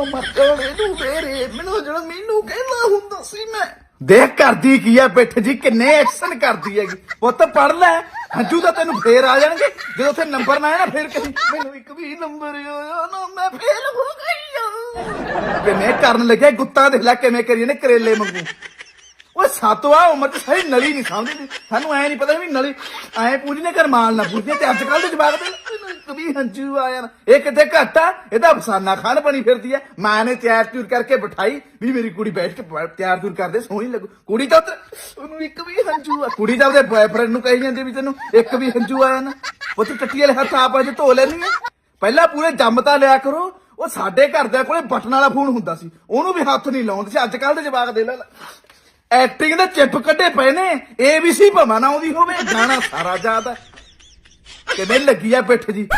ਹੁਣ ਇਹਨੂੰ ਮੇਰੇ ਮੈਨੂੰ ਜਿਹੜਾ ਮੈਨੂੰ ਕਹਿੰਦਾ ਹੁੰਦਾ ਸੀ ਮੈਂ। ਦੇਖ ਕਰਦੀ ਕੀ ਆ ਪਿੱਠ ਜੀ, ਕਿੰਨੇ ਐਕਸ਼ਨ ਕਰਦੀ ਹੈਗੀ। ਪੁੱਤ ਪੜ ਲੈ, ਹੰਝੂ ਤਾਂ ਤੈਨੂੰ ਫੇਰ ਆ ਜਾਣਗੇ। ਜਦੋਂ ਉੱਥੇ ਨੰਬਰ ਨਾ ਆਇਆ ਨਾ, ਫੇਰ ਕਹੀਂ, ਮੈਨੂੰ ਇੱਕ ਵੀ ਨੰਬਰ ਆਇਆ ਨਾ, ਮੈਂ ਫੇਲ ਹੋ ਗਈ ਆ। ਕਿਵੇਂ ਕਰਨ ਲੱਗਿਆ? ਗੁੱਤਾ ਦੇਖ ਲੈ ਕਿਵੇਂ ਕਰੀ ਨੇ ਕਰੇਲੇ ਮੰਗੂ ਓਏ ਸਾਤਵਾ ਉਮਰ ਚ ਸਾਰੀ ਨਲੀ ਨਹੀਂ ਸਮਝਦੀ। ਸਾਨੂੰ ਐ ਨਹੀਂ ਪਤਾ ਵੀ ਨਲੀ, ਐ ਪੂਰੀ ਨੇ ਮਾਲ ਨਾ ਪੂਰੀ। ਤੇ ਅੱਜ ਕੱਲ ਦੇ ਜਵਾਕ ਦੇ ਨਾ ਹੰਝੂ ਆਇਆ ਨਾ ਇਹ ਕਿਤੇ ਘੱਟ ਆ? ਇਹਦਾ ਅਫਸਾਨਾ ਖਾਨ ਬਣੀ ਫਿਰਦੀ ਐ ਮਾਂ ਨੇ ਤਿਆਰ ਤਿਉਰ ਕਰਕੇ ਬਿਠਾਈ ਵੀ ਮੇਰੀ ਕੁੜੀ ਬੈਠ ਕੇ ਪ- ਤਿਆਰ ਤਿਉਰ ਕਰਦੇ, ਸੋਹਣੀ ਲੱਗੂ। ਕੁੜੀ ਤਾਂ ਉੱਧਰ, ਉਹਨੂੰ ਇੱਕ ਵੀ ਹੰਝੂ ਆ। ਕੁੜੀ ਤਾਂ ਉਹਦੇ ਬॉयਫ੍ਰੈਂਡ ਨੂੰ ਕਹੀ ਜਾਂਦੀ ਵੀ ਤੈਨੂੰ ਇੱਕ ਵੀ ਹੰਝੂ ਆਇਆ ਨਾ ਉਹ ਤੇ ਟੱਟੀ ਵਾਲੇ ਹੱਥ ਆਪ ਅਜੇ ਧੋ ਲੈਣੀ ਆ। ਪਹਿਲਾਂ ਪੂਰੇ ਜੰਮ ਤਾਂ ਲਿਆ ਕਰੋ। ਉਹ ਸਾਡੇ ਘਰ ਦੇ ਕੋਲੇ ਬਟਨ ਵਾਲਾ ਫੋਨ ਹੁੰਦਾ ਸੀ। ਉਹਨੂੰ ਵੀ ਹੱਥ ਨਹੀਂ ਲਾਉਂਦੇ ਸੀ। ਅੱਜ ਕੱਲ ਦੇ ਜਵਾਕ ਦੇ ਲੈ ਲੈ। ਐਕਟਿੰਗ ਦੇ ਚਿੱਪ ਕੱਢੇ ਪਏ ਨੇ। ਏਬੀਸੀ ਭਮਾ ਨਾ ਆਉਂਦੀ ਹੋਵੇ, ਗਾਣਾ ਸਾਰਾ ਯਾਦ ਹੈ ਕਿਵੇਂ ਲੱਗੀ ਆ ਪਿੱਠ ਜੀ।